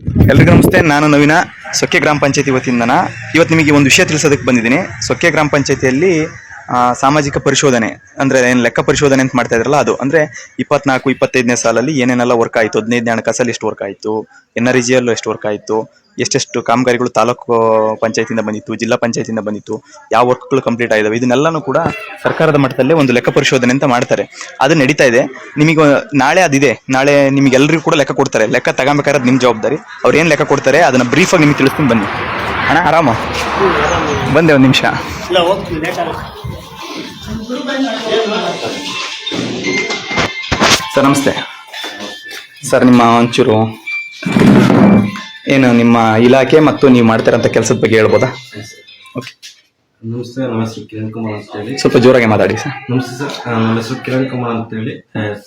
ಎಲ್ರಿಗೂ ನಮಸ್ತೆ, ನಾನು ನವೀನ. ಸೊಕ್ಕೆ ಗ್ರಾಮ ಪಂಚಾಯತಿ ವತಿಯಿಂದನ ಇವತ್ತು ನಿಮಗೆ ಒಂದು ವಿಷಯ ತಿಳಿಸೋದಕ್ಕೆ ಬಂದಿದ್ದೀನಿ. ಸೊಕ್ಕೆ ಗ್ರಾಮ ಪಂಚಾಯತಿಯಲ್ಲಿ ಸಾಮಾಜಿಕ ಪರಿಶೋಧನೆ, ಅಂದ್ರೆ ಏನು ಲೆಕ್ಕ ಪರಿಶೋಧನೆ ಅಂತ ಮಾಡ್ತಾ ಇದ್ರಲ್ಲ ಅದು. ಅಂದ್ರೆ ಇಪ್ಪತ್ನಾಲ್ಕು, ಇಪ್ಪತ್ತೈದನೇ ಸಾಲಲ್ಲಿ ಏನೇನೆಲ್ಲ ವರ್ಕ್ ಆಯಿತು, ಹದಿನೈದನೇ ಹಣಕಾಸಲ್ಲಿ ಎಷ್ಟು ವರ್ಕ್ ಆಯಿತು, ಎನ್ ಆರ್ ಎಷ್ಟು ವರ್ಕ್ ಆಯಿತು ಎಷ್ಟೆಷ್ಟು ಕಾಮಗಾರಿಗಳು ತಾಲೂಕು ಪಂಚಾಯತಿಯಿಂದ ಬಂದಿತ್ತು ಜಿಲ್ಲಾ ಪಂಚಾಯತಿಯಿಂದ ಬಂದಿತ್ತು ಯಾವ ವರ್ಕ್ಗಳು ಕಂಪ್ಲೀಟ್ ಆಗಿದಾವೆ ಇದನ್ನೆಲ್ಲನೂ ಕೂಡ ಸರ್ಕಾರದ ಮಟ್ಟದಲ್ಲೇ ಒಂದು ಲೆಕ್ಕ ಪರಿಶೋಧನೆ ಅಂತ ಮಾಡ್ತಾರೆ. ಅದು ನಡೀತಾ ಇದೆ. ನಿಮಗೆ ನಾಳೆ ಅದಿದೆ. ನಾಳೆ ನಿಮಗೆಲ್ಲರಿಗೂ ಕೂಡ ಲೆಕ್ಕ ಕೊಡ್ತಾರೆ. ಲೆಕ್ಕ ತಗೊಂಬೇಕಾದ್ರೆ ನಿಮ್ಮ ಜವಾಬ್ದಾರಿ. ಅವ್ರು ಏನು ಲೆಕ್ಕ ಕೊಡ್ತಾರೆ ಅದನ್ನ ಬ್ರೀಫಾಗಿ ನಿಮ್ಗೆ ತಿಳಿಸ್ತೀನಿ ಬನ್ನಿ. ಅಣ್ಣ ಆರಾಮ? ಬಂದೆ ಒಂದು ನಿಮಿಷ. ಸರ್ ನಮಸ್ತೆ. ಸರ್ ನಿಮ್ಮ ಒಂಚೂರು ಏನು ನಿಮ್ಮ ಇಲಾಖೆ ಮತ್ತು ನೀವು ಮಾಡ್ತಿರೋಂಥ ಕೆಲಸದ ಬಗ್ಗೆ ಹೇಳ್ಬೋದಾ? ಓಕೆ ನಮಸ್ತೆ ನಮ್ಮ ಹೆಸರು ಕಿರಣ್ ಕುಮಾರ್ ಅಂತ ಹೇಳಿ. ಸ್ವಲ್ಪ ಜೋರಾಗಿ ಮಾತಾಡಿ ಸರ್. ನಮಸ್ತೆ ಸರ್. ನನ್ನ ಹೆಸರು ಕಿರಣ್ ಕುಮಾರ್ ಅಂತ ಹೇಳಿ.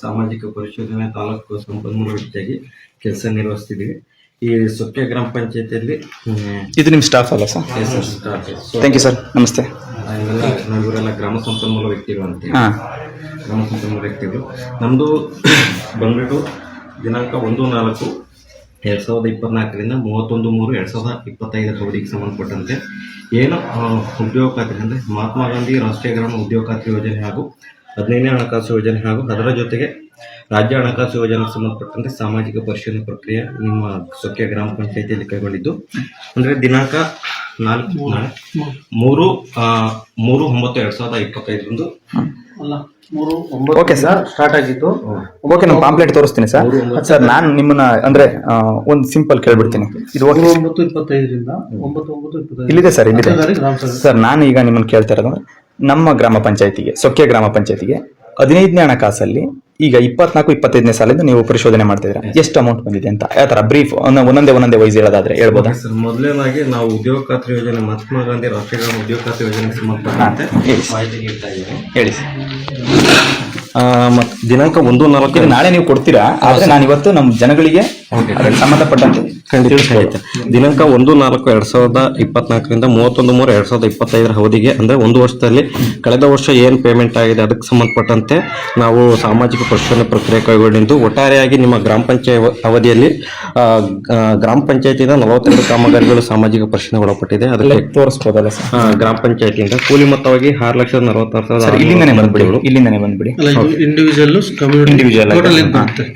ಸಾಮಾಜಿಕ ಪರಿಶೋಧನೆ ತಾಲೂಕು ಸಂಪನ್ಮೂಲ ವ್ಯಕ್ತಿಯಾಗಿ ಕೆಲಸ ನಿರ್ವಹಿಸ್ತಿದ್ದೀವಿ. ಈ ಸೊಕ್ಕೆ ಗ್ರಾಮ ಪಂಚಾಯತಿಯಲ್ಲಿ ಇದು ನಿಮ್ಮ ಸ್ಟಾಫ್ ಅಲ್ಲ ಸರ್? ಥ್ಯಾಂಕ್ ಯು ಸರ್ ನಮಸ್ತೆ. ನಾವಿವರೆಲ್ಲ ಗ್ರಾಮ ಸಂಪನ್ಮೂಲ ವ್ಯಕ್ತಿಗಳು ಅಂತ ಗ್ರಾಮ ಸಂಪನ್ಮೂಲ ವ್ಯಕ್ತಿಗಳು. ನಮ್ಮದು ಬಂದ್ಬಿಟ್ಟು ದಿನಾಂಕ ಒಂದು ನಾಲ್ಕು ಎರಡ್ ಸಾವಿರದ ಇಪ್ಪತ್ನಾಲ್ಕರಿಂದ ಮೂವತ್ತೊಂದು ಮೂರು ಎರಡ್ ಸಾವಿರದ ಇಪ್ಪತ್ತೈದರ ಅವಧಿಗೆ ಸಂಬಂಧಪಟ್ಟಂತೆ ಏನು ಉದ್ಯೋಗ ಖಾತ್ರಿ ಅಂದರೆ ಮಹಾತ್ಮ ಗಾಂಧಿ ರಾಷ್ಟ್ರೀಯ ಗ್ರಾಮ ಉದ್ಯೋಗ ಖಾತ್ರಿ ಯೋಜನೆ ಹಾಗೂ ಹದಿನೈದನೇ ಹಣಕಾಸು ಯೋಜನೆ ಹಾಗೂ ಅದರ ಜೊತೆಗೆ ರಾಜ್ಯ ಹಣಕಾಸು ಯೋಜನೆಗೆ ಸಂಬಂಧಪಟ್ಟಂತೆ ಸಾಮಾಜಿಕ ಪರಿಶೀಲನೆ ಪ್ರಕ್ರಿಯೆ ನಿಮ್ಮ ಸೊಕ್ಕೆ ಗ್ರಾಮ ಪಂಚಾಯಿತಿಯಲ್ಲಿ ಕೈಗೊಂಡಿದ್ದು. ಅಂದರೆ ದಿನಾಂಕ ನಾಲ್ಕು ಮೂರು ಮೂರು ಒಂಬತ್ತು ಎರಡ್ ಸಾವಿರದ ಇಪ್ಪತ್ತೈದರಂದು ಓಕೆ ಸರ್ ಸ್ಟಾರ್ಟ್ ಆಗಿತ್ತು ಓಕೆ ನಾನು ಪಾಂಪ್ಲೆಟ್ ತೋರಿಸ್ತೀನಿ ಸರ್ ಸರ್ ನಾನು ನಿಮ್ಮನ್ನ ಅಂದ್ರೆ ಒಂದು ಸಿಂಪಲ್ ಕೇಳ್ಬಿಡ್ತೀನಿ. ಇದು ಓಕೆ ಒಂಬತ್ತು ಇಪ್ಪತ್ತೈದರಿಂದ ಒಂಬತ್ತು ಒಂಬತ್ತು ಇಪ್ಪತ್ತೈದು. ಇಲ್ಲಿದೆ ಸರ್ ಇಲ್ಲಿದೆ. ಸರ್ ನಾನು ಈಗ ನಿಮ್ಮನ್ನ ಕೇಳ್ತಾ ಇರೋದು ನಮ್ಮ ಗ್ರಾಮ ಪಂಚಾಯತಿಗೆ ಸೊಕ್ಕೆ ಗ್ರಾಮ ಪಂಚಾಯತಿಗೆ ಹದಿನೈದನೇ ಹಣಕಾಸಲ್ಲಿ ಈಗ ಇಪ್ಪತ್ನಾಲ್ಕು ಇಪ್ಪತ್ತೈದನೇ ಸಾಲಿಂದ ನೀವು ಪರಿಶೋಧನೆ ಮಾಡ್ತಿದ್ದೀರಾ ಎಷ್ಟು ಅಮೌಂಟ್ ಬಂದಿದೆ ಅಂತ? ಯಾವ ತರ ಬ್ರೀಫ್ ಒಂದೊಂದೇ ಒಂದೊಂದೇ ವೈಸ್ ಹೇಳೋದಾದ್ರೆ ಹೇಳ್ಬೋದಾ? ಸರ್ ಮೊದಲನೇದಾಗಿ ನಾವು ಉದ್ಯೋಗ ಖಾತ್ರಿ ಯೋಜನೆ ಮಹಾತ್ಮ ಗಾಂಧಿ ರಾಷ್ಟ್ರೀಯ ಗ್ರಾಮ ಉದ್ಯೋಗ ಖಾತ್ರಿ ಯೋಜನೆ ಸಂಬಂಧಪಟ್ಟಂತೆ ಹೇಳಿ. ಮಾಹಿತಿ ನೀಡ್ತಾ ಇದ್ದೀನಿ. ಹೇಳಿ ಸರ್. ದಿನಾಂಕ ಒಂದು ನಾಲ್ಕು ನಾಳೆ ನೀವು ಕೊಡ್ತೀರಾ? ಆದ್ರೆ ನಾನು ಇವತ್ತು ನಮ್ಮ ಜನಗಳಿಗೆ ಅದಕ್ಕೆ ಸಂಬಂಧಪಟ್ಟಂತೆ ಖಂಡಿತ ಖಂಡಿತ. ದಿನಾಂಕ ಒಂದು ನಾಲ್ಕು ಎರಡ್ ಸಾವಿರದ ಇಪ್ಪತ್ನಾಲ್ಕರಿಂದ ಮೂವತ್ತೊಂದು ಮೂರು ಎರಡ್ ಸಾವಿರದ ಇಪ್ಪತ್ತೈದರ ಅವಧಿಗೆ ಅಂದ್ರೆ ಒಂದು ವರ್ಷದಲ್ಲಿ ಕಳೆದ ವರ್ಷ ಏನ್ ಪೇಮೆಂಟ್ ಆಗಿದೆ ಅದಕ್ಕೆ ಸಂಬಂಧಪಟ್ಟಂತೆ ನಾವು ಸಾಮಾಜಿಕ ಪರಿಶೋಧನೆ ಪ್ರಕ್ರಿಯೆ ಕೈಗೊಂಡಿದ್ದು. ಒಟ್ಟಾರೆಯಾಗಿ ನಿಮ್ಮ ಗ್ರಾಮ ಪಂಚಾಯತ್ ಅವಧಿಯಲ್ಲಿ ಗ್ರಾಮ ಪಂಚಾಯತಿಯಿಂದ ನಲವತ್ತೆರಡು ಕಾಮಗಾರಿಗಳು ಸಾಮಾಜಿಕ ಪರಿಶೀಲನೆ ಒಳಪಟ್ಟಿದೆ. ಅದಕ್ಕೆ ತೋರಿಸ್ಬೋದಲ್ಲ ಸರ್? ಗ್ರಾಮ ಪಂಚಾಯತಿಯಿಂದ ಕೂಲಿ ಮೊತ್ತವಾಗಿ ಆರು ಲಕ್ಷದ ನಲವತ್ತಾರು ಸಾವಿರದ ಇಲ್ಲಿಂದಾನೆ ಬಂದ್ಬಿಡಿ ಇಲ್ಲಿಂದನೇ ಬಂದ್ಬಿಡಿ. ಇಂಡಿವಿಜುವಲ್ ಇದು ಇಂಡಿವಿಜುವಲ್.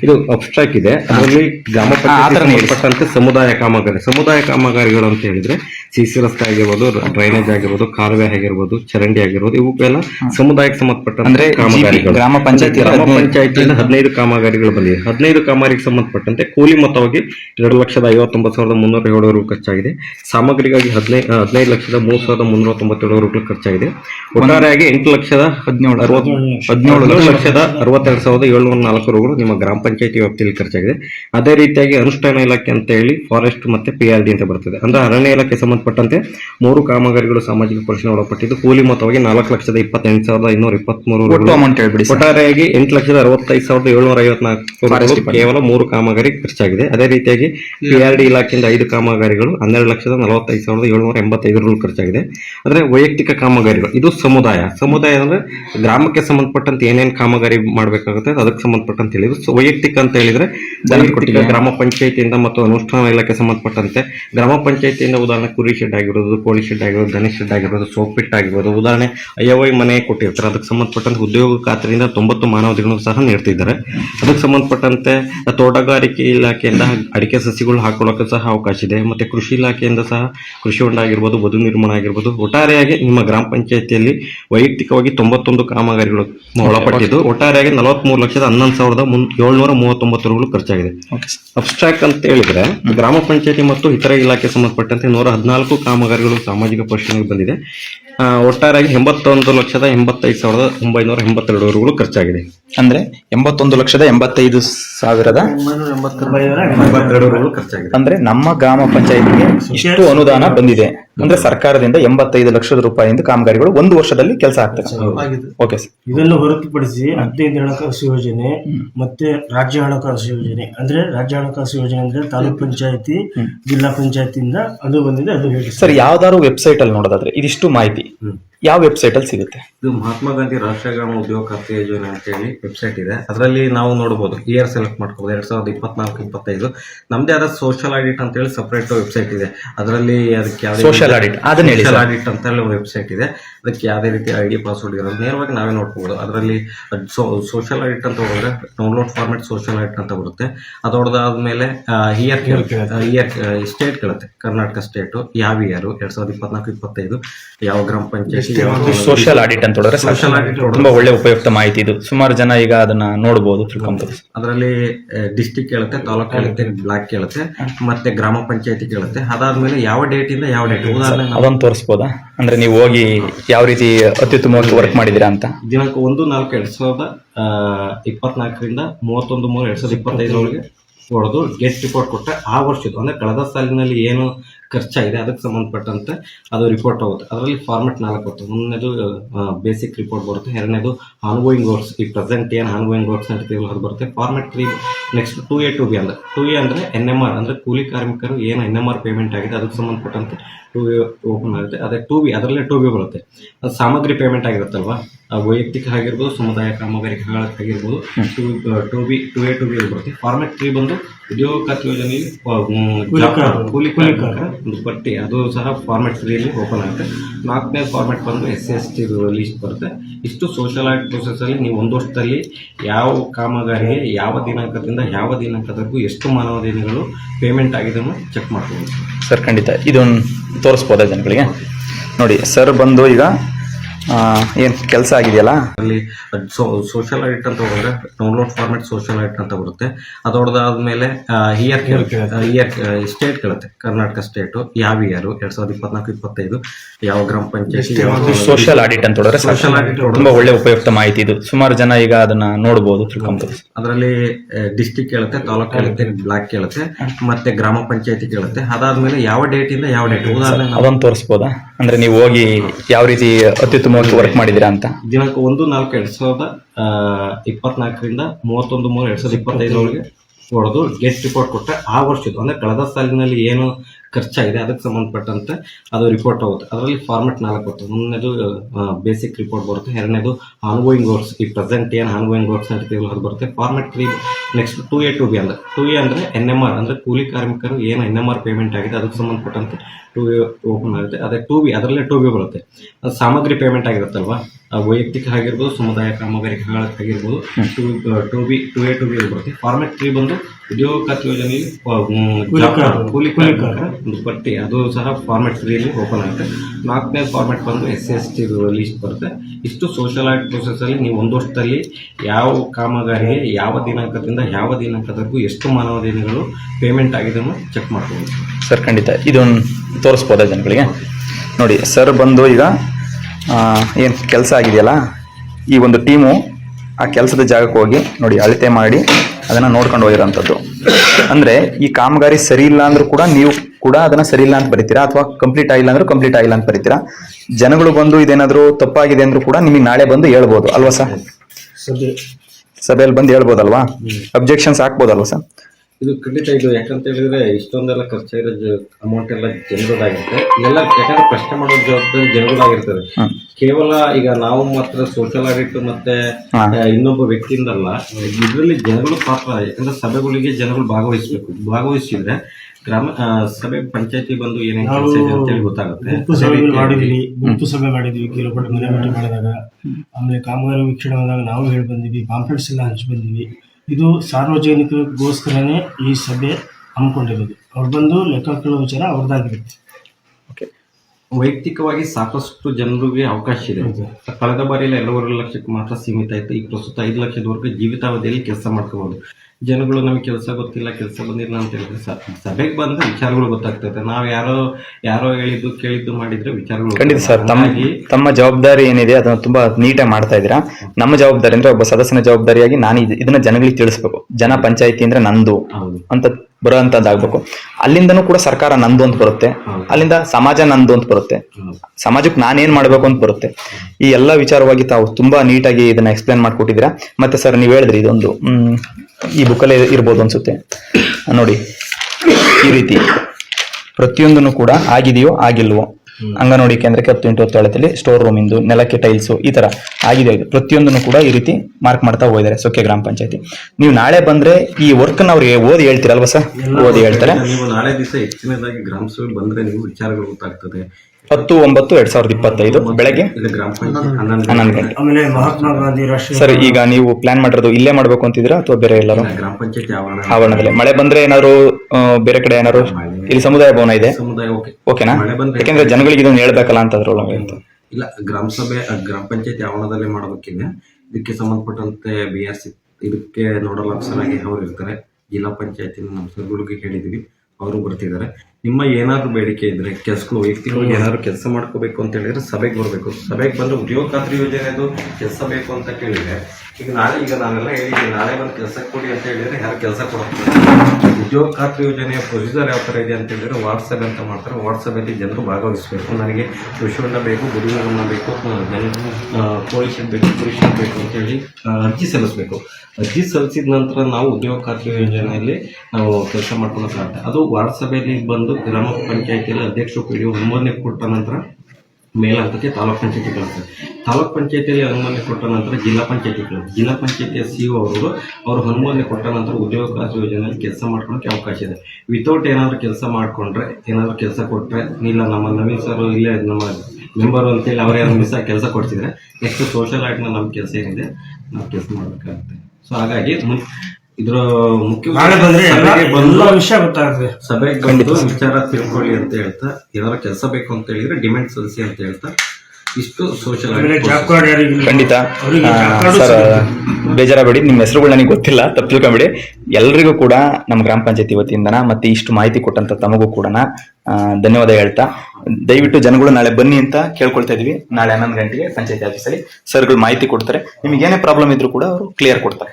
ಇದು ಅಬ್ಸ್ಟ್ರಾಕ್ಟ್ ಇದೆ. ಅದರಲ್ಲಿ ಗ್ರಾಮ ಪಂಚಾಯತ್ ಸಮುದಾಯ ಕಾಮಗಾರಿ ಸಮುದಾಯ ಕಾಮಗಾರಿಗಳು ಅಂತ ಹೇಳಿದ್ರೆ ಸಿಸಿ ರಸ್ತೆ ಆಗಿರ್ಬೋದು ಡ್ರೈನೇಜ್ ಆಗಿರ್ಬೋದು ಕಾಲುವೆ ಆಗಿರ್ಬೋದು ಚರಂಡಿ ಆಗಿರ್ಬೋದು ಇವುಕ್ಕೆಲ್ಲ ಸಮುದಾಯಕ್ಕೆ ಸಂಬಂಧಪಟ್ಟ ಅಂದ್ರೆ ಕಾಮಗಾರಿಗಳು. ಗ್ರಾಮ ಪಂಚಾಯತಿ ಗ್ರಾಮ ಹದಿನೈದು- ಪಂಚಾಯತಿಯಿಂದ ಹದಿನೈದು ಕಾಮಗಾರಿಗಳು ಬಂದಿದೆ ಹದಿನೈದು ಕಾಮಗಾರಿಗೆ ಸಂಬಂಧಪಟ್ಟಂತೆ ಕೂಲಿ ಮೊತ್ತವಾಗಿ ಎರಡು ಲಕ್ಷದ ಐವತ್ತೊಂಬತ್ತು ಸಾವಿರದ ಮುನ್ನೂರ ಏಳು ರೂಪಾಯಿ ಖರ್ಚಾಗಿದೆ. ಸಾಮಗ್ರಿಗಾಗಿ ಹದಿನೈದು ಹದಿನೈದು ಲಕ್ಷದ ಮೂರು ಸಾವಿರದ ಮುನ್ನೂರ ತೊಂಬತ್ತೇಳು ರೂಪಾಯಿ ಖರ್ಚಾಗಿದೆ. ಒಟ್ಟಾರೆಯಾಗಿ ಎಂಟು ಲಕ್ಷದ ಹದಿನೇಳು ಹದಿನೇಳು ಹದಿನೇಳು ಲಕ್ಷದ ಅರವತ್ತೆರಡು ಸಾವಿರದ ಏಳ್ನೂರ ನಾಲ್ಕು ರೂಪಾಯಿ ನಿಮ್ಮ ಗ್ರಾಮ ಪಂಚಾಯತಿ ವ್ಯಾಪ್ತಿಯಲ್ಲಿ ಖರ್ಚಾಗಿದೆ. ಅದೇ ರೀತಿಯಾಗಿ ಅನುಷ್ಠಾನ ಇಲಾಖೆ ಅಂತ ಹೇಳಿ ಫಾರೆಸ್ಟ್ ಮತ್ತೆ ಪಿ ಆರ್ ಡಿ ಅಂತ ಬರ್ತದೆ. ಅಂದ್ರೆ ಅರಣ್ಯ ಇಲಾಖೆ ಸಂಬಂಧಪಟ್ಟಂತೆ ಮೂರು ಕಾಮಗಾರಿಗಳು ಸಾಮಾಜಿಕ ಪರಿಶೀಲನೆ ಒಳಪಟ್ಟಿದ್ದು ಕೂಲಿ ಮೊತ್ತವಾಗಿ ನಾಲ್ಕು ಲಕ್ಷದ ಇಪ್ಪತ್ತೆಂಟು ಸಾವಿರದ ಇನ್ನೂರ ಇಪ್ಪತ್ಮೂರು ಒಟ್ಟು ಅಮೌಂಟ್ ಹೇಳ್ಬಿಡಿ ಒಟ್ಟಾರೆಯಾಗಿ ಎಂಟು ಲಕ್ಷದ ಅರವತ್ತೈದು ಸಾವಿರದ ಏಳ್ನೂರ ಐವತ್ನಾಲ್ಕು. ಕೇವಲ ಮೂರು ಕಾಮಗಾರಿ ಖರ್ಚಾಗಿದೆ. ಅದೇ ರೀತಿಯಾಗಿ ಪಿ ಆರ್ ಡಿ ಇಲಾಖೆಯಿಂದ ಐದು ಕಾಮಗಾರಿಗಳು ಹನ್ನೆರಡು ಲಕ್ಷದ ನಲವತ್ತೈದು ಸಾವಿರದ ಏಳ್ನೂರ ಎಂಬತ್ತೈದು ರೂಲ್ ಖರ್ಚಾಗಿದೆ. ಅಂದ್ರೆ ವೈಯಕ್ತಿಕ ಕಾಮಗಾರಿಗಳು ಇದು ಸಮುದಾಯ. ಸಮುದಾಯ ಅಂದ್ರೆ ಗ್ರಾಮಕ್ಕೆ ಸಂಬಂಧಪಟ್ಟಂತೆ ಏನೇನು ಕಾಮಗಾರಿ ಮಾಡಬೇಕಾಗುತ್ತೆ ಅದಕ್ಕೆ ಸಂಬಂಧಪಟ್ಟಂತ ಹೇಳಿದ್ರು. ಸೊ ವೈಯಕ್ತಿಕ ಅಂತ ಹೇಳಿದ್ರೆ ಗ್ರಾಮ ಪಂಚಾಯತಿಯಿಂದ ಮತ್ತು ಅನುಷ್ಠಾನ ಇಲಾಖೆ ಸಂಬಂಧಪಟ್ಟಂತೆ ಗ್ರಾಮ ಪಂಚಾಯತಿಯಿಂದ ಉದಾಹರಣೆ ಕುರಿ ಶೆಡ್ ಆಗಿರೋದು ಕೋಳಿ ಶೆಡ್ ಆಗಿರೋದು ದನಿ ಶೆಡ್ ಆಗಿರೋದು ಸೋಪ್ ಪಿಟ್ ಆಗಿರೋದು ಉದಾಹರಣೆ ಅಯ್ಯವೈ ಮನೆ ಕೊಟ್ಟಿರ್ತಾರೆ. ಅದಕ್ಕೆ ಸಂಬಂಧಪಟ್ಟಂತೆ ಉದ್ಯೋಗ ಖಾತ್ರಿಯಿಂದ ತೊಂಬತ್ತು ಮಾನವ ಸಹ ನೀಡ್ತಿದ್ದಾರೆ. ಅದಕ್ಕೆ ಸಂಬಂಧಪಟ್ಟಂತೆ ತೋಟಗಾರಿಕೆ ಇಲಾಖೆಯಿಂದ ಅಡಿಕೆ ಸಸಿಗಳು ಹಾಕೊಳ್ಳೋಕೆ ಸಹ ಅವಕಾಶ ಇದೆ. ಮತ್ತೆ ಕೃಷಿ ಇಲಾಖೆಯಿಂದ ಸಹ ಕೃಷಿ ಹೊಂಡ ಆಗಿರ್ಬೋದು ಬದು ನಿರ್ಮಾಣ ಆಗಿರ್ಬೋದು. ಒಟ್ಟಾರೆಯಾಗಿ ನಿಮ್ಮ ಗ್ರಾಮ ಪಂಚಾಯತಿಯಲ್ಲಿ ವೈಯಕ್ತಿಕವಾಗಿ ತೊಂಬತ್ತೊಂದು ಕಾಮಗಾರಿಗಳು ಒಳಪಟ್ಟಿದ್ದು. ಒಟ್ಟಾರೆಯಾಗಿ ನಲವತ್ಮೂರು ಲಕ್ಷದ ಹನ್ನೊಂದು ಸಾವಿರದ ಮುನ್ ಏಳ್ನೂರ ಮೂವತ್ತೊಂಬತ್ತು ರೂಪಾಯಿ ಖರ್ಚಾಗಿದೆ. ಅಬ್ಸ್ಟ್ರಾಕ್ಟ್ ಅಂತ ಹೇಳಿದ್ರೆ ಗ್ರಾಮ ಪಂಚಾಯತಿ ಮತ್ತು ಇತರ ಇಲಾಖೆ ಸಂಬಂಧಪಟ್ಟಂತೆ ನೂರ ಹದಿನಾಲ್ಕು ಕಾಮಗಾರಿಗಳು ಸಾಮಾಜಿಕ ಪರಿಶೀಲನೆಗೆ ಬಂದಿದೆ. ಒಟ್ಟಾರೆಯಾಗಿ ಎಂಬತ್ತೊಂದು ಲಕ್ಷದ ಎಂಬತ್ತೈದು ಸಾವಿರದ ಒಂಬೈನೂರ ಎಂಬತ್ತೆರಡು ರೂಗಳು ಖರ್ಚಾಗಿದೆ. ಅಂದ್ರೆ ಎಂಬತ್ತೊಂದು ಲಕ್ಷದ ಎಂಬತ್ತೈದು ಸಾವಿರದ ಒಂಬೈನೂರ ಎಂಬತ್ತೆರಡು ಖರ್ಚಾಗಿದೆ. ಅಂದ್ರೆ ನಮ್ಮ ಗ್ರಾಮ ಪಂಚಾಯತಿಗೆ ಇಷ್ಟು ಅನುದಾನ ಬಂದಿದೆ. ಅಂದ್ರೆ ಸರ್ಕಾರದಿಂದ ಎಂಬತ್ತೈದು ಲಕ್ಷದ ರೂಪಾಯಿಯಿಂದ ಕಾಮಗಾರಿಗಳು ಒಂದು ವರ್ಷದಲ್ಲಿ ಕೆಲಸ ಆಗ್ತದೆ. ಓಕೆ ಸರ್ ಇದನ್ನು ಹೊರತುಪಡಿಸಿ ಹದಿನೈದು ಹಣಕಾಸು ಯೋಜನೆ ಮತ್ತೆ ರಾಜ್ಯ ಹಣಕಾಸು ಯೋಜನೆ. ಅಂದ್ರೆ ರಾಜ್ಯ ಹಣಕಾಸು ಯೋಜನೆ ಅಂದ್ರೆ ತಾಲೂಕ್ ಪಂಚಾಯತಿ ಜಿಲ್ಲಾ ಪಂಚಾಯತಿಯಿಂದ ಅದು ಬಂದಿದೆ ಅದು ಹೇಳಿ ಸರ್ ಯಾವ್ದಾದ್ರು ವೆಬ್ಸೈಟ್ ಅಲ್ಲಿ ನೋಡೋದಾದ್ರೆ ಇದಿಷ್ಟು ಮಾಹಿತಿ. ಯಾವ ವೆಬ್ಸೈಟ್ ಅಲ್ಲಿ ಸಿಗುತ್ತೆ? ಇದು ಮಹಾತ್ಮ ಗಾಂಧಿ ರಾಷ್ಟ್ರೀಯ ಗ್ರಾಮ ಉದ್ಯೋಗ ಖಾತ್ರಿ ಯೋಜನೆ ಅಂತ ಹೇಳಿ ವೆಬ್ಸೈಟ್ ಇದೆ. ಅದರಲ್ಲಿ ನಾವು ನೋಡಬಹುದು ಇಯರ್ ಸೆಲೆಕ್ಟ್ ಮಾಡ್ಕೋಬಹುದು ಎರಡ್ ಸಾವಿರದ ಇಪ್ಪತ್ನಾಲ್ಕು ಇಪ್ಪತ್ತೈದು. ನಮ್ದೇ ಆದ ಸೋಷಿಯಲ್ ಆಡಿಟ್ ಅಂತ ಹೇಳಿ ಸಪರೇಟ್ ವೆಬ್ಸೈಟ್ ಇದೆ. ಅದರಲ್ಲಿ ಅದಕ್ಕೆ ಸೋಷಿಯಲ್ ಆಡಿಟ್ ಅದನ್ನ ಸೋಷಿಯಲ್ ಆಡಿಟ್ ಅಂತ ಹೇಳಿ ವೆಬ್ಸೈಟ್ ಇದೆ. ಅದಕ್ಕೆ ಯಾವುದೇ ರೀತಿ ಐ ಡಿ ಪಾಸ್ವರ್ಡ್ ಇರೋದು ನೇರವಾಗಿ ನಾವೇ ನೋಡ್ಕೋಬೋದು. ಅದರಲ್ಲಿ ಸೋಷಿಯಲ್ ಆಡಿಟ್ ಅಂತ ಹೋದ್ರೆ ಡೌನ್ಲೋಡ್ ಫಾರ್ಮೆಟ್ ಸೋಷಿಯಲ್ ಆಡಿಟ್ ಅಂತ ಬರುತ್ತೆ. ಅದೊಡ್ದಾದ್ಮೇಲೆ ಇಯರ್ ಇಯರ್ ಸ್ಟೇಟ್ ಕೇಳುತ್ತೆ. ಕರ್ನಾಟಕ ಸ್ಟೇಟ್ ಯಾವ ಇಯರ್ ಎರಡ್ ಸಾವಿರದ ಇಪ್ಪತ್ನಾಲ್ಕು ಇಪ್ಪತ್ತೈದು. ಯಾವ ಗ್ರಾಮ ಪಂಚಾಯತ್ ಸೋಷಿಯಲ್ ಆಡಿಟ್ ಅಂತ ಹೇಳಿದ್ರೆ ಸೋಷಿಯಲ್ ಆಡಿಟ್ ತುಂಬಾ ಒಳ್ಳೆ ಉಪಯುಕ್ತ ಮಾಹಿತಿ ಇದು. ಸುಮಾರು ಜನ ಈಗ ಅದನ್ನ ನೋಡಬಹುದು ಅದರಲ್ಲಿ ಡಿಸ್ಟಿಕ್ ಕೇಳುತ್ತೆ ತಾಲೂಕ್ ಕೇಳುತ್ತೆ ಬ್ಲಾಕ್ ಕೇಳುತ್ತೆ ಮತ್ತೆ ಗ್ರಾಮ ಪಂಚಾಯತಿ ಕೇಳುತ್ತೆ. ಅದಾದ್ಮೇಲೆ ಯಾವ ಡೇಟ್ ಇಂದ ಯಾವ ಡೇಟ್ ಉದಾಹರಣೆ ತೋರಿಸಬಹುದಾ ಅದೊಂದು ತೋರಿಸ್ಬೋದಾ? ಅಂದ್ರೆ ನೀವು ಹೋಗಿ ಯಾವ ರೀತಿ ಅತ್ಯುತ್ತಮವಾಗಿ ವರ್ಕ್ ಮಾಡಿದೀರಾ ಅಂತ? ದಿನಾಂಕ ಒಂದು ನಾಲ್ಕು ಎರಡ್ ಸಾವಿರದ ಇಪ್ಪತ್ನಾಲ್ಕರಿಂದ ಮೂವತ್ತೊಂದು ಮೂರು ಎರಡ್ ಸಾವಿರದ ಇಪ್ಪತ್ತೈದರೊಳಗೆ ಹೊಡೆದು ಗೆಸ್ಟ್ ರಿಪೋರ್ಟ್ ಕೊಟ್ಟರೆ ಆ ವರ್ಷದ್ದು ಅಂದ್ರೆ ಕಳೆದ ಸಾಲಿನಲ್ಲಿ ಏನು ಖರ್ಚಾಗಿದೆ, ಅದಕ್ಕೆ ಸಂಬಂಧಪಟ್ಟಂತೆ ಅದು ರಿಪೋರ್ಟ್ ಆಗುತ್ತೆ ಅದರಲ್ಲಿ ಫಾರ್ಮೆಟ್ ನಾಲ್ಕು ಬರುತ್ತೆ. ಒಂದನೇದು ಬೇಸಿಕ್ ರಿಪೋರ್ಟ್ ಬರುತ್ತೆ. ಎರಡನೇದು ಆನ್ಗೋಯಿಂಗ್ ವರ್ಕ್ಸ್ ಈ ಪ್ರೆಸೆಂಟ್ ಏನು ಆನ್ಗೋಯಿಂಗ್ ವರ್ಕ್ಸ್ ಅಂತೀವಲ್ಲ ಅದು ಬರುತ್ತೆ. Format three next two A two B ಅಂದ್ರೆ. ಟು ಎ ಅಂದ್ರೆ ಎನ್ ಎಂ ಆರ್ ಅಂದ್ರೆ ಕೂಲಿ ಕಾರ್ಮಿಕರು ಏನು ಎನ್ ಎಂ ಆರ್ ಪೇಮೆಂಟ್ ಆಗಿದೆ, ಅದಕ್ಕೆ ಸಂಬಂಧಪಟ್ಟಂತೆ ಟು ಎ ಓಪನ್ ಆಗುತ್ತೆ. ಅದೇ ಟು ಬಿ ಅದರಲ್ಲೇ ಟು ಬಿ ಬರುತ್ತೆ. ಅದು ಸಾಮಗ್ರಿ ಪೇಮೆಂಟ್ ಆಗಿರುತ್ತಲ್ವಾ? ವೈಯಕ್ತಿಕ ಆಗಿರ್ಬೋದು ಸಮುದಾಯ ಕಾಮಗಾರಿ ಆಗಿರ್ಬೋದು two two B two A two B ಬರುತ್ತೆ. ಫಾರ್ಮೆಟ್ ತ್ರೀ ಬಂದು ಉದ್ಯೋಗ ಖಾತ್ರಿ ಯೋಜನೆಯಲ್ಲಿ ಕೂಲಿ ಒಂದು ಪಟ್ಟಿ. ಅದು ಸಹ ಫಾರ್ಮೆಟ್ ತ್ರೀಯಲ್ಲಿ ಓಪನ್ ಆಗುತ್ತೆ. ನಾಲ್ಕನೇ ಫಾರ್ಮೆಟ್ ಬಂದು ಎಸ್ ಎಸ್ ಟಿ ಲೀಸ್ಟ್ ಬರುತ್ತೆ. ಇಷ್ಟು ಸೋಷಿಯಲ್ ಆರ್ಟ್ ಪ್ರೊಸೆಸಲ್ಲಿ ನೀವು ಒಂದು ವರ್ಷದಲ್ಲಿ ಯಾವ ಕಾಮಗಾರಿಗೆ ಯಾವ ದಿನಾಂಕದಿಂದ ಯಾವ ದಿನಾಂಕದವರೆಗೂ ಎಷ್ಟು ಮಾನವ ದಿನಗಳು ಪೇಮೆಂಟ್ ಆಗಿದೆ ಚೆಕ್ ಮಾಡ್ಬೋದು ಸರ್ ಖಂಡಿತ ಇದೊಂದು ತೋರಿಸ್ಬೋದಾ ಜನಗಳಿಗೆ? ನೋಡಿ ಸರ್ ಬಂದು ಈಗ ಏನು ಕೆಲಸ ಆಗಿದೆಯಲ್ಲ? ಅಲ್ಲಿ ಸೋಷಿಯಲ್ ಆಡಿಟ್ ಅಂತ ಹೋದ್ರೆ ಡೌನ್ಲೋಡ್ ಫಾರ್ಮೆಟ್ ಸೋಷಿಯಲ್ ಆಡಿಟ್ ಅಂತ ಬರುತ್ತೆ. ಅದೊಡ್ದಾದ್ಮೇಲೆ ಇಯರ್ ಇಯರ್ ಸ್ಟೇಟ್ ಕೇಳುತ್ತೆ. ಕರ್ನಾಟಕ ಸ್ಟೇಟ್ ಯಾವ ಇಯರ್ ಎರಡ್ ಸಾವಿರದ ಇಪ್ಪತ್ನಾಲ್ಕು ಇಪ್ಪತ್ತೈದು ಯಾವ ಗ್ರಾಮ ಪಂಚಾಯತ್ ಸೋಷಿಯಲ್ ಆಡಿಟ್ ಅಂತ ಹೊಡೆದ್ರೆ ಸೋಷಿಯಲ್ ಆಡಿಟ್ ತುಂಬಾ ಒಳ್ಳೆ ಉಪಯುಕ್ತ ಮಾಹಿತಿ ಇದು. ಸುಮಾರು ಜನ ಈಗ ಅದನ್ನ ನೋಡಬಹುದು ಅದರಲ್ಲಿ ಡಿಸ್ಟಿಕ್ ಕೇಳುತ್ತೆ ತಾಲೂಕ್ ಕೇಳುತ್ತೆ ಬ್ಲಾಕ್ ಕೇಳುತ್ತೆ ಮತ್ತೆ ಗ್ರಾಮ ಪಂಚಾಯತಿ ಕೇಳುತ್ತೆ. ಅದಾದ್ಮೇಲೆ ಯಾವ ಡೇಟ್ ಇಂದ ಯಾವ ಡೇಟ್ ಉದಾಹರಣೆ ತೋರಿಸಬಹುದಾ ಅಂದ್ರೆ ನೀವು ಹೋಗಿ ಯಾವ ರೀತಿ ಅತ್ಯುತ್ತಮವಾಗಿ ವರ್ಕ್ ಮಾಡಿದಿರಾ ಅಂತ? ದಿನಾಂಕ ಒಂದು ನಾಲ್ಕು ಎರಡ್ ಸಾವಿರದ ಇಪ್ಪತ್ನಾಲ್ಕರಿಂದ ಮೂವತ್ತೊಂದು ಮೂರು ಎರಡ್ ಸಾವಿರದ ಇಪ್ಪತ್ತೈದರೊಳಗೆ ಹೊಡೆದು ಗೆಸ್ಟ್ ರಿಪೋರ್ಟ್ ಕೊಟ್ಟರೆ ಆ ವರ್ಷದ್ದು, ಅಂದ್ರೆ ಕಳೆದ ಸಾಲಿನಲ್ಲಿ ಏನು ಖರ್ಚಾಗಿದೆ, ಅದಕ್ಕೆ ಸಂಬಂಧಪಟ್ಟಂತೆ ಅದು ರಿಪೋರ್ಟ್ ಆಗುತ್ತೆ ಅದರಲ್ಲಿ ಫಾರ್ಮೆಟ್ ನಾಲ್ಕು ಬರುತ್ತೆ. ಒಂದನೇದು ಬೇಸಿಕ್ ರಿಪೋರ್ಟ್ ಬರುತ್ತೆ. ಎರಡನೇದು ಆನ್ಗೋಯಿಂಗ್ ವರ್ಕ್ಸ್ ಈ ಪ್ರೆಸೆಂಟ್ ಏನು ಆನ್ಗೋಯಿಂಗ್ ವರ್ಕ್ಸ್ ಅಂತೀವಲ್ಲ ಅದು ಬರುತ್ತೆ. Format three next two A two B ಅಂದ್ರೆ. ಟು ಎ ಅಂದ್ರೆ ಎನ್ ಎಂ ಆರ್ ಅಂದ್ರೆ ಕೂಲಿ ಕಾರ್ಮಿಕರು ಏನು ಎನ್ ಎಂ ಆರ್ ಪೇಮೆಂಟ್ ಆಗಿದೆ, ಅದಕ್ಕೆ ಸಂಬಂಧಪಟ್ಟಂತೆ ಟು ಎ ಓಪನ್ ಆಗುತ್ತೆ. ಅದೇ ಟು ಬಿ ಅದರಲ್ಲೇ ಟು ಬಿ ಬರುತ್ತೆ. ಅದು ಸಾಮಗ್ರಿ ಪೇಮೆಂಟ್ ಆಗಿರುತ್ತಲ್ವಾ? ವೈಯಕ್ತಿಕ ಆಗಿರ್ಬೋದು ಸಮುದಾಯ ಕಾಮಗಾರಿ ಆಗಿರ್ಬೋದು two two B two A two B ಬರುತ್ತೆ. ಫಾರ್ಮೆಟ್ ತ್ರೀ ಬಂದು ಉದ್ಯೋಗ ಖಾತ್ರಿ ಯೋಜನೆಯಲ್ಲಿ ಕೂಲಿ ಒಂದು ಪಟ್ಟಿ. ಅದು ಸಹ ಫಾರ್ಮೆಟ್ ತ್ರೀಯಲ್ಲಿ ಓಪನ್ ಆಗುತ್ತೆ. ನಾಲ್ಕನೇ ಫಾರ್ಮೆಟ್ ಬಂದು ಎಸ್ ಎಸ್ ಟಿ ಲೀಸ್ಟ್ ಬರುತ್ತೆ. ಇಷ್ಟು ಸೋಷಿಯಲ್ ಆರ್ಟ್ ಪ್ರೊಸೆಸಲ್ಲಿ ನೀವು ಒಂದು ವರ್ಷದಲ್ಲಿ ಯಾವ ಕಾಮಗಾರಿಗೆ ಯಾವ ದಿನಾಂಕದಿಂದ ಯಾವ ದಿನಾಂಕದವರೆಗೂ ಎಷ್ಟು ಮಾನವ ದಿನಗಳು ಪೇಮೆಂಟ್ ಆಗಿದೆ ಚೆಕ್ ಮಾಡ್ಬೋದು. ಸರ್ ಖಂಡಿತ ಇದೊಂದು ತೋರಿಸ್ಬೋದಾ ಜನಗಳಿಗೆ? ನೋಡಿ ಸರ್ ಬಂದು ಈಗ ಏನು ಕೆಲಸ ಆಗಿದೆಯಲ್ಲ? ಈ ಒಂದು ಟೀಮು ಆ ಕೆಲಸದ ಜಾಗಕ್ಕೆ ಹೋಗಿ ನೋಡಿ ಅಳತೆ ಮಾಡಿ ಅದನ್ನು ನೋಡ್ಕೊಂಡು ಹೋಗಿರೋಂಥದ್ದು. ಅಂದರೆ ಈ ಕಾಮಗಾರಿ ಸರಿ ಇಲ್ಲ ಅಂದರೂ ಕೂಡ ನೀವು ಕೂಡ ಅದನ್ನು ಸರಿ ಇಲ್ಲ ಅಂತ ಬರಿತೀರಾ? ಅಥವಾ ಕಂಪ್ಲೀಟ್ ಆಗಿಲ್ಲ ಅಂದರೂ ಕಂಪ್ಲೀಟ್ ಆಗಿಲ್ಲ ಅಂತ ಬರೀತೀರಾ? ಜನಗಳು ಬಂದು ಇದೇನಾದರೂ ತಪ್ಪಾಗಿದೆ ಅಂದರೂ ಕೂಡ ನಿಮಗೆ ನಾಳೆ ಬಂದು ಹೇಳ್ಬೋದು ಅಲ್ವಾ ಸರ್? ಸಭೆಯಲ್ಲಿ ಬಂದು ಹೇಳ್ಬೋದಲ್ವಾ? ಅಬ್ಜೆಕ್ಷನ್ಸ್ ಹಾಕ್ಬೋದಲ್ವಾ ಸರ್? ಇದು ಖಂಡಿತ ಇದು ಯಾಕಂತ ಹೇಳಿದ್ರೆ ಇಷ್ಟೊಂದೆಲ್ಲ ಖರ್ಚಾಗಿರೋ ಅಮೌಂಟ್ ಎಲ್ಲ ಜನರದಾಗಿರುತ್ತೆ. ಎಲ್ಲ ಯಾಕಂದ್ರೆ ಪ್ರಶ್ನೆ ಮಾಡೋ ಜವಾಬ್ದಾರಿ ಜನಗಳಾಗಿರ್ತದೆ ಕೇವಲ ಈಗ ನಾವು ಮಾತ್ರ ಸೋಷಿಯಲ್ ಆಡಿಟ್ ಮತ್ತೆ ಇನ್ನೊಬ್ಬ ವ್ಯಕ್ತಿಯಿಂದ ಅಲ್ಲ ವ್ಯಕ್ತಿಯಿಂದಲ್ಲ ಇದರಲ್ಲಿ ಜನಗಳು ಪಾತ್ರ ಯಾಕಂದ್ರೆ ಸಭೆಗಳಿಗೆ ಜನಗಳು ಭಾಗವಹಿಸಬೇಕು. ಭಾಗವಹಿಸಿದ್ರೆ ಗ್ರಾಮ ಸಭೆ ಪಂಚಾಯತಿ ಬಂದು ಏನೇನು ಕೆಲಸ ಇದೆ ಅಂತೇಳಿ ಗೊತ್ತಾಗುತ್ತೆ. ಗುಂಪು ಸಭೆ ರೀತಿಯಾಗಿ- ಮಾಡಿದ್ವಿ. ಗುಂಪು ಸಭೆ ಮಾಡಿದ್ವಿ. ಕೆಲವು ಕಡೆ ಮನೆ ಮಾಡಿದಾಗ. ಆಮೇಲೆ ಕಾಮಗಾರಿ ವೀಕ್ಷಣೆ ಬಂದಾಗ ನಾವು ಹೇಳಿ ಬಂದಿವಿ ಪಾಂಪ್ಲೆಟ್ಸ್ ಎಲ್ಲ ಹಂಚಿ ಬಂದಿವಿ ಇದು ಸಾರ್ವಜನಿಕರಿಗೋಸ್ಕರನೇ ಈ ಸಭೆ ಹಮ್ಮಿಕೊಂಡಿರೋದು. ಅವ್ರು ಬಂದು ಲೆಕ್ಕ ಕೇಳೋ ವಿಚಾರ ಅವ್ರದ್ದಾಗಿರುತ್ತೆ. ವೈಯಕ್ತಿಕವಾಗಿ ಸಾಕಷ್ಟು ಜನರಿಗೆ ಅವಕಾಶ ಇದೆ. ಕಳೆದ ಬಾರಿಯಲ್ಲಿ ಎರಡೂವರೆ ಲಕ್ಷಕ್ಕೆ ಮಾತ್ರ ಸೀಮಿತ ಆಯ್ತು. ಈಗ ಪ್ರಸ್ತುತ ಐದು ಲಕ್ಷದವರೆಗೂ ಜೀವಿತಾವಧಿಯಲ್ಲಿ ಕೆಲಸ ಮಾಡ್ಕೋಬಹುದು ಜನಗಳು ನಮಗೆ ಕೆಲಸ ಗೊತ್ತಿಲ್ಲ ಕೆಲಸ ಬಂದಿಲ್ಲ ಅಂತ ಹೇಳಿದ್ರೆ ಸ- ಸಭೆಗೆ ಬಂದ್ರೆ ವಿಚಾರಗಳು ಗೊತ್ತಾಗ್ತದೆ. ನಾವು ಯಾರೋ ಯಾರೋ ಹೇಳಿದ್ದು ಕೇಳಿದ್ದು ಮಾಡಿದ್ರೆ ವಿಚಾರಗಳು ಖಂಡಿತ ಸರ್ ತಮ್ಮ ತಮ್ಮ ಜವಾಬ್ದಾರಿ ಏನಿದೆ ಅದನ್ನ ತುಂಬಾ ನೀಟಾಗಿ ಮಾಡ್ತಾ ಇದ್ದೀರಾ? ನಮ್ಮ ಜವಾಬ್ದಾರಿ ಅಂದ್ರೆ ಒಬ್ಬ ಸದಸ್ಯನ ಜವಾಬ್ದಾರಿಯಾಗಿ ನಾನು ಇದ್- ಇದನ್ನ ಜನಗಳಿಗೆ ತಿಳಿಸ್ಬೇಕು. ಜನ ಪಂಚಾಯತಿ ಅಂದ್ರೆ ನಂದು ಹೌದು. ಅಂತ ಆಗ್ಬೇಕು. ಅಲ್ಲಿಂದನೂ ಕೂಡ ಸರ್ಕಾರ ನಂದು ಅಂತ ಬರುತ್ತೆ. ಅಲ್ಲಿಂದ ಸಮಾಜ ನಂದು ಅಂತ ಬರುತ್ತೆ. ಸಮಾಜಕ್ಕೆ ನಾನೇನ್ ಮಾಡ್ಬೇಕು ಅಂತ ಬರುತ್ತೆ. ಈ ಎಲ್ಲ ವಿಚಾರವಾಗಿ ತಾವು ತುಂಬಾ ನೀಟಾಗಿ ಇದನ್ನ ಎಕ್ಸ್ಪ್ಲೇನ್ ಮಾಡ್ಕೊಟ್ಟಿದ್ದೀರಾ. ಮತ್ತೆ ಸರ್ ನೀವು ಹೇಳಿದ್ರಿ ಇದೊಂದು ಈ ಬುಕ್ಕಲ್ಲೇ ಇರ್ಬೋದು ಅನ್ಸುತ್ತೆ. ನೋಡಿ ಈ ರೀತಿ. ಪ್ರತಿಯೊಂದನ್ನು ಕೂಡ ಆಗಿದೆಯೋ ಆಗಿಲ್ವೋ ಅಂಗನವಾಡಿ ಕೇಂದ್ರಕ್ಕೆ ಹತ್ತು ಇಂಟು ಹತ್ತು ಅಳತೆಯಲ್ಲಿ ಸ್ಟೋರ್ ರೂಮ್ ಇಂದು ನೆಲಕ್ಕೆ ಟೈಲ್ಸ್ ಈ ತರ ಆಗಿದೆ. ಇದು ಪ್ರತಿಯೊಂದನ್ನು ಕೂಡ ಈ ರೀತಿ ಮಾರ್ಕ್ ಮಾಡ್ತಾ ಹೋಗಿದ್ದಾರೆ ಸೊಕ್ಕೆ ಗ್ರಾಮ ಪಂಚಾಯತಿ. ನೀವು ನಾಳೆ ಬಂದ್ರೆ ಈ ವರ್ಕ್ ಅವ್ರಿಗೆ ಓದಿ ಹೇಳ್ತೀರಲ್ವಾ ಸರ್? ಓದಿ ಹೇಳ್ತಾರೆ. ನೀವು ನಾಳೆ ದಿವಸ ಹೆಚ್ಚಿನದಾಗಿ ಗ್ರಾಮ ಸಭೆ ಬಂದ್ರೆ ನೀವು ವಿಚಾರಗಳು ಗೊತ್ತಾಗ್ತದೆ. ಹತ್ತು ಒಂಬತ್ತು ಎರಡ್ ಸಾವಿರದ ಇಪ್ಪತ್ತೈದು. ಬೆಳಗ್ಗೆ? ಗ್ರಾಮ ಪಂಚಾಯತ್ ಹನ್ನೊಂದು ಗಂಟೆ. ಆಮೇಲೆ ಮಹಾತ್ಮ ಗಾಂಧಿ ರಾಷ್ಟ್ರೀಯ ಸರ್ ಈಗ ನೀವು ಪ್ಲಾನ್ ಮಾಡಿರೋದು ಇಲ್ಲೇ ಮಾಡ್ಬೇಕು ಅಂತಿದ್ರೆ ಅಥವಾ ಬೇರೆ ಎಲ್ಲರೂ? ಗ್ರಾಮ ಪಂಚಾಯತ್ ಆವರಣದಲ್ಲಿ. ಮಳೆ ಬಂದ್ರೆ ಏನಾದ್ರು ಬೇರೆ ಕಡೆ ಏನಾದ್ರು? ಇಲ್ಲಿ ಸಮುದಾಯ ಭವನ ಇದೆ. ಸಮುದಾಯ ಓಕೆ. ಓಕೆನಾ? ಯಾಕೆಂದ್ರೆ ಜನಗಳಿಗೆ ಇದನ್ನು ಹೇಳ್ಬೇಕಲ್ಲ ಅಂತ. ಅದ್ರೊಳಗೆ ಇಲ್ಲ ಗ್ರಾಮ ಸಭೆ ಗ್ರಾಮ ಪಂಚಾಯತಿ ಆವರಣದಲ್ಲಿ ಮಾಡೋದಕ್ಕಿದೆ ಇದಕ್ಕೆ ಸಂಬಂಧಪಟ್ಟಂತೆ ಬಿ ಆರ್ ಸಿ ಇದಕ್ಕೆ ನೋಡಲ್ ಆಫೀಸರ್ ಆಗಿ ಅವರು ಇರ್ತಾರೆ. ಜಿಲ್ಲಾ ಪಂಚಾಯತಿನ ನಮ್ಮ ಸರ್ಗಳಿಗೆ ಹೇಳಿದೀವಿ. ಅವರು ಬರ್ತಿದ್ದಾರೆ. ನಿಮ್ಮ ಏನಾದ್ರು ಬೇಡಿಕೆ ಇದ್ರೆ ಕೆಲಸಗಳು ವ್ಯಕ್ತಿಗಳಿಗೆ ಏನಾದ್ರು ಕೆಲಸ ಮಾಡ್ಕೋಬೇಕು ಅಂತ ಹೇಳಿದ್ರೆ ಸಭೆಗೆ ಬರಬೇಕು. ಸಭೆಗೆ ಬಂದ್ರೆ ಉದ್ಯೋಗ ಖಾತ್ರಿ ಯೋಜನೆದು ಕೆಲಸ ಬೇಕು ಅಂತ ಕೇಳಿದ್ರೆ ಈಗ ನಾಳೆ ಈಗ ನಾವೆಲ್ಲ ಹೇಳಿ ನಾಳೆ ಬಂದು ಕೆಲಸ ಕೊಡಿ ಅಂತ ಹೇಳಿದ್ರೆ ಯಾರು ಕೆಲಸ ಕೊಡ್ತಾರೆ ಉದ್ಯೋಗ ಖಾತ್ರಿ ಯೋಜನೆಯ ಪ್ರೊಸೀಜರ್ ಯಾವ ಥರ ಇದೆ ಅಂತ ಹೇಳಿದ್ರೆ ವಾಟ್ಸಪ್ ಅಂತ ಮಾಡ್ತಾರೆ. ವಾಟ್ಸಪ್ಪಲ್ಲಿ ಜನರು ಭಾಗವಹಿಸಬೇಕು. ನನಗೆ ಕೃಷಿವನ್ನ ಬೇಕು ಗಮನ ಬೇಕು ಕೋಳಿ ಬೇಕು, ಕುರಿ ಬೇಕು ಅಂತೇಳಿ ಅರ್ಜಿ ಸಲ್ಲಿಸಬೇಕು. ಅರ್ಜಿ ಸಲ್ಲಿಸಿದ ನಂತರ ನಾವು ಉದ್ಯೋಗ ಖಾತ್ರಿ ಯೋಜನೆಯಲ್ಲಿ ನಾವು ಕೆಲಸ ಮಾಡ್ಕೊಳ್ಳೋಕ್ಕಾಗುತ್ತೆ ಅದು ವಾಟ್ಸಪ್ಪಲ್ಲಿ ಬಂದು ಗ್ರಾಮ ಪಂಚಾಯತಿಯಲ್ಲಿ ಅಧ್ಯಕ್ಷರು ಪಿ ಡಿ ಕೊಟ್ಟ ನಂತರ ಮೇಲಂತಕ್ಕೆ ತಾಲೂಕ್ ಪಂಚಾಯತಿ ಕಳಿಸ್ತಾರೆ ತಾಲೂಕ್ ಪಂಚಾಯತಿಯಲ್ಲಿ ಅನುಮೋದನೆ ಕೊಟ್ಟ ನಂತರ ಜಿಲ್ಲಾ ಪಂಚಾಯತಿ ಜಿಲ್ಲಾ ಪಂಚಾಯತಿಯ ಸಿ ಅವರು ಅವರು ಅನುಮೋದನೆ ಕೊಟ್ಟ ನಂತರ ಉದ್ಯೋಗ ಖಾತ್ರಿ ಯೋಜನೆಯಲ್ಲಿ ಕೆಲಸ ಮಾಡ್ಕೊಳಕ್ಕೆ ಅವಕಾಶ ಇದೆ. ವಿತೌಟ್ ಏನಾದರೂ ಕೆಲಸ ಮಾಡಿಕೊಂಡ್ರೆ, ಏನಾದರೂ ಕೆಲಸ ಕೊಟ್ಟರೆ ಇಲ್ಲ ನಮ್ಮ ನವೀನ್ ಸರ್ ಇಲ್ಲೇ ನಮ್ಮ ಮೆಂಬರು ಅಂತೇಳಿ ಅವರೇ ಮಿಸ್ ಕೆಲಸ ಕೊಡ್ತಿದ್ರೆ ನೆಕ್ಸ್ಟ್ ಸೋಷಿಯಲ್ ಆರ್ಟ್ನ ನಮ್ಮ ಕೆಲಸ ಏನಿದೆ, ನಾವು ಕೆಲಸ ಮಾಡಬೇಕಾಗುತ್ತೆ. ಸೊ ಹಾಗಾಗಿ ಇದ್ರ ಮುಖ್ಯ ನಾಳೆ ಬಂದ್ರೆ ಎಲ್ಲ ವಿಷಯ ಗೊತ್ತಾಗ್ತದೆ ಸಭೆಗೆ ಬಂದು ವಿಚಾರ ತಿಳ್ಕೊಳ್ಳಿ ಅಂತ ಹೇಳ್ತಾ ಏನಾದ್ರು ಕೆಲಸ ಬೇಕು ಅಂತ ಹೇಳಿದ್ರೆ ಡಿಮ್ಯಾಂಡ್ ಸಲ್ಲಿಸಿ ಅಂತ ಹೇಳ್ತಾ ಇಷ್ಟು ಸೋಷಿಯಲ್ ಜಾಬ್ ಕಾರ್ಡ್ ಯಾರಿಗೆ ಖಂಡಿತ. ಅವರಿಗೆ ಜಾಬ್ ಕಾರ್ಡು ಸರ್ ಸಿಗುತ್ತೆ. ಬೇಜಾರಾಗಬೇಡಿ ನಿಮ್ಮ ಹೆಸರುಗಳು ನನಗೆ ಗೊತ್ತಿಲ್ಲ ತಪ್ಪು ತಿಳ್ಕೊಂಬೇಡಿ. ಎಲ್ರಿಗೂ ಕೂಡ ನಮ್ಮ ಗ್ರಾಮ ಪಂಚಾಯತಿ ವತಿಯಿಂದನ ಮತ್ತೆ ಇಷ್ಟು ಮಾಹಿತಿ ಕೊಟ್ಟಂತ ತಮಗೂ ಕೂಡ ಧನ್ಯವಾದ ಹೇಳ್ತಾ. ದಯವಿಟ್ಟು ಜನಗಳು ನಾಳೆ ಬನ್ನಿ ಅಂತ ಕೇಳ್ಕೊಳ್ತಾ ಇದೀವಿ. ನಾಳೆ ಹನ್ನೊಂದು ಗಂಟೆಗೆ ಪಂಚಾಯತಿ ಆಫೀಸಲ್ಲಿ ಸರ್ಗಳು ಮಾಹಿತಿ ಕೊಡ್ತಾರೆ. ನಿಮಗೆ ಏನೇ ಪ್ರಾಬ್ಲಮ್ ಇದ್ರೂ ಕೂಡ ಅವರು ಕ್ಲಿಯರ್ ಕೊಡ್ತಾರೆ.